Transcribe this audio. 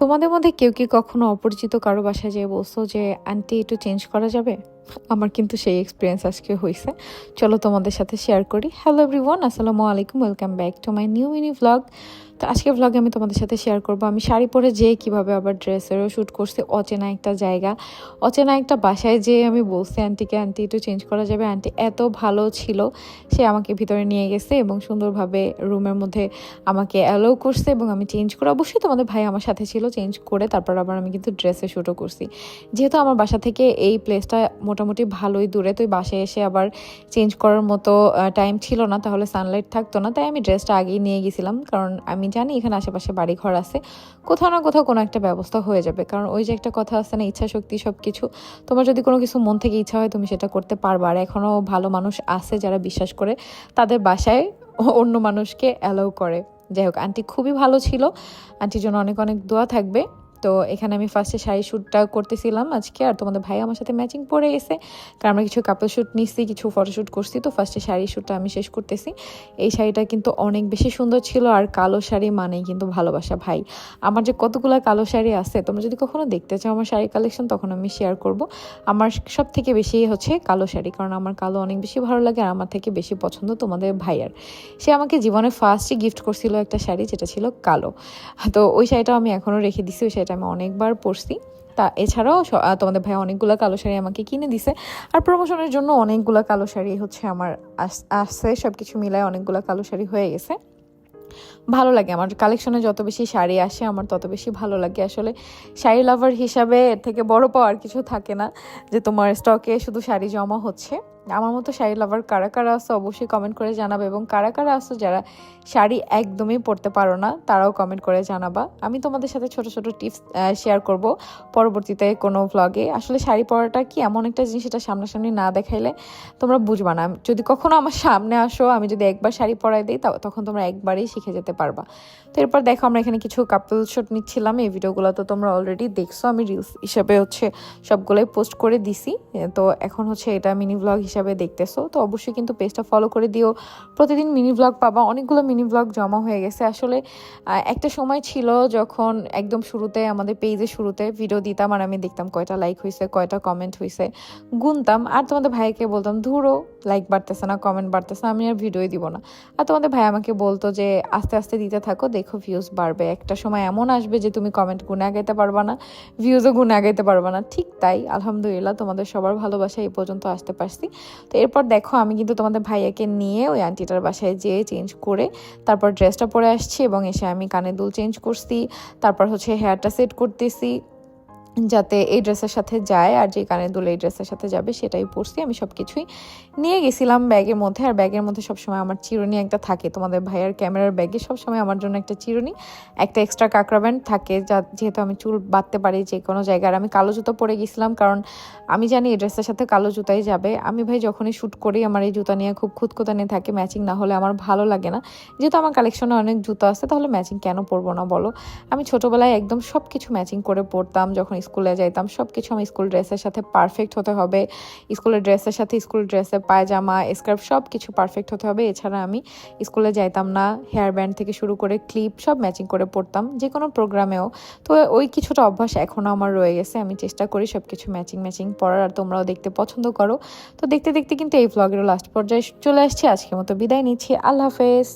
তোমাদের মধ্যে কেউ কি কখনো অপরিচিত কারও বাসায় যেয়ে বলছো যে, আন্টি, একটু চেঞ্জ করা যাবে? আমার কিন্তু সেই এক্সপিরিয়েন্স আজকে হয়েছে চলো তোমাদের সাথে শেয়ার করি। হ্যালো এভরিওয়ান আসসালামু আলাইকুম welcome back to my new mini vlog তো আজকে ভ্লগে আমি তোমাদের সাথে শেয়ার করব। আমি শাড়ি পরে যেয়ে কীভাবে আবার ড্রেসেরও শ্যুট করছি, অচেনা একটা জায়গা। অচেনা একটা বাসায় যেয়ে আমি বলছি, আন্টিকে আন্টি, একটু চেঞ্জ করা যাবে। আন্টি এত ভালো ছিল, সে আমাকে ভিতরে নিয়ে গেছে এবং সুন্দরভাবে রুমের মধ্যে আমাকে অ্যালাউ করছে এবং আমি চেঞ্জ করে, অবশ্যই তোমাদের ভাই আমার সাথে ছিল চেঞ্জ করে তারপর আবার আমি কিন্তু ড্রেসে শ্যুটও করছি। যেহেতু আমার বাসা থেকে এই প্লেসটা মোটামুটি ভালোই দূরে, তো বাসায় এসে আবার চেঞ্জ করার মতো টাইম ছিল না, তাহলে সানলাইট থাকতো না, তাই আমি ড্রেসটা আগেই নিয়ে গেছিলাম। কারণ আমি জানি, এখানে আশেপাশে বাড়ি ঘর আছে। কোথাও না কোথাও কোনো একটা ব্যবস্থা হয়ে যাবে। কারণ ওই যে একটা কথা আছে না ইচ্ছা শক্তি সব কিছু তোমার যদি কোনো কিছু মন থেকে ইচ্ছা হয়, তুমি সেটা করতে পারবা। আর এখনও ভালো মানুষ আছে যারা বিশ্বাস করে, তাদের বাসায় অন্য মানুষকে অ্যালাউ করে। যাই হোক আন্টি খুবই ভালো ছিল। আন্টির জন্য অনেক অনেক দোয়া থাকবে। তো এখানে আমি ফার্স্টে শাড়ি শ্যুটটা করতেছিলাম আজকে, আর তোমাদের ভাই আমার সাথে ম্যাচিং পরে গেছে। কারণ আমরা কিছু কাপল শ্যুট নিচ্ছি কিছু ফটোশ্যুট করছি, তো ফার্স্টে শাড়ি শ্যুটটা আমি শেষ করতেছি। এই শাড়িটা কিন্তু অনেক বেশি সুন্দর ছিল, আর কালো শাড়ি মানেই কিন্তু ভালোবাসা ভাই। আমার যে কতগুলো কালো শাড়ি আছে, তোমরা যদি কখনো দেখতে চাও আমার শাড়ি কালেকশন তখন আমি শেয়ার করব। আমার সব থেকে বেশি হচ্ছে কালো শাড়ি, কারণ আমার কালো অনেক বেশি ভালো লাগে, আর আমার থেকে বেশি পছন্দ তোমাদের ভাইয়ার। সে আমাকে জীবনে ফার্স্টই গিফট করছিল একটা শাড়ি, যেটা ছিল কালো। তো ওই শাড়িটা আমি এখনও রেখে দিছি, ওই আমি অনেকবার পরছি তা এছাড়াও তোমাদের ভাই অনেকগুলো কালো শাড়ি আমাকে কিনে দিছে। আর প্রমোশনের জন্য অনেকগুলো কালো শাড়ি হচ্ছে আমার আস- আসছে সব কিছু মিলায় অনেকগুলো কালো শাড়ি হয়ে গেছে। ভালো লাগে আমার কালেকশনে যত বেশি শাড়ি আসে, আমার তত বেশি ভালো লাগে। আসলে শাড়ি লাভার হিসাবে এর থেকে বড় পাওয়ার কিছু থাকে না যে তোমার স্টকে শুধু শাড়ি জমা হচ্ছে। আমার মতো শাড়ি লাভার কারা কারা আসো অবশ্যই কমেন্ট করে জানাবে এবং কারা কারা আসো যারা শাড়ি একদমই পরতে পারো না, তারাও কমেন্ট করে জানাবা। আমি তোমাদের সাথে ছোট ছোট টিপস শেয়ার করব পরবর্তীতে কোনো ভ্লগে আসলে শাড়ি পরাটা কি এমন একটা জিনিস এটা সামনাসামনি না দেখাইলে তোমরা বুঝবা না। যদি কখনো আমার সামনে আসো, আমি যদি একবার শাড়ি পরাই দিই তখন তোমরা একবারেই শিখে যেতে পারবা। তো এরপর দেখো, আমরা এখানে কিছু কাপল শট নিচ্ছিলাম। এই ভিডিওগুলো তো তোমরা অলরেডি দেখছ। আমি রিলস হিসাবে হচ্ছে সবগুলোই পোস্ট করে দিছি। তো এখন হচ্ছে এটা মিনি ব্লগ হিসাবে দেখতেছো, তো অবশ্যই কিন্তু পেজটা ফলো করে দিও। প্রতিদিন মিনি ব্লগ পাবা, অনেকগুলো মিনি ব্লগ জমা হয়ে গেছে। আসলে একটা সময় ছিল যখন একদম শুরুতে, আমাদের পেজের শুরুতে ভিডিও দিতাম আর আমি দেখতাম কয়টা লাইক হয়েছে কয়টা কমেন্ট হয়েছে গুনতাম। আর তোমাদের ভাইকে বলতাম, ধুরো লাইক বাড়তেছে না কমেন্ট বাড়তেছে না, আমি আর ভিডিওই দিব না। আর তোমাদের ভাই আমাকে বলতো যে, আস্তে আস্তে দিতে থাকো, দেখো ভিউজ বাড়বে। একটা সময় এমন আসবে যে, তুমি কমেন্ট গুনে আগাইতে পারবা না ভিউজও গুনে আগাইতে পারবা না। ঠিক তাই, আলহামদুলিল্লাহ, তোমাদের সবার ভালোবাসা এই পর্যন্ত আসতে পারছি। তো এরপর দেখো, আমি কিন্তু তোমাদের ভাইয়াকে নিয়ে ওই আন্টিটার বাসায় যেয়ে চেঞ্জ করে তারপর ড্রেসটা পরে আসছি এবং এসে আমি কানে দুল চেঞ্জ করছি, তারপর হচ্ছে হেয়ারটা সেট করতেছি। যাতে এই ড্রেসের সাথে যায় আর যে কানের দুল এই ড্রেসের সাথে যাবে সেটাই পরছি। আমি সব কিছুই নিয়ে গেছিলাম ব্যাগের মধ্যে আর ব্যাগের মধ্যে সবসময় আমার চিরুনি একটা থাকে। তোমাদের ভাইয়ার ক্যামেরার ব্যাগে সবসময় আমার জন্য একটা চিরুনি, একটা এক্সট্রা কাঁকড়া ব্যান্ড থাকে যা যেহেতু আমি চুল বাঁধতে পারি যে কোনো জায়গায়। আমি কালো জুতো পরে গেছিলাম কারণ আমি জানি এই ড্রেসের সাথে কালো জুতাই যাবে। আমি ভাই যখনই শ্যুট করি আমার এই জুতা নিয়ে খুব খুঁতখুতানি থাকে, ম্যাচিং না হলে আমার ভালো লাগে না। যেহেতু আমার কালেকশনে অনেক জুতো আছে, তাহলে ম্যাচিং কেন পরবো না বলো? আমি ছোটোবেলায় একদম সব কিছু ম্যাচিং করে পরতাম যখন স্কুলে যাইতাম সব কিছু আমার স্কুল ড্রেসের সাথে পারফেক্ট হতে হবে। স্কুলের ড্রেসের সাথে স্কুল ড্রেসের পায়জামা স্কার্ফ সব কিছু পারফেক্ট হতে হবে। এছাড়া আমি স্কুলে যাইতাম না হেয়ার ব্যান্ড থেকে শুরু করে ক্লিপ সব ম্যাচিং করে পড়তাম যে কোনো প্রোগ্রামেও তো ওই কিছুটা অভ্যাস এখনও আমার রয়ে গেছে, আমি চেষ্টা করি সব কিছু ম্যাচিং ম্যাচিং পড়ার আর তোমরাও দেখতে পছন্দ করো। তো দেখতে দেখতে কিন্তু এই ভ্লগেরও লাস্ট পর্যায়ে চলে আসছি। আজকের মতো বিদায় নিচ্ছি। আল্লাহ হাফেজ।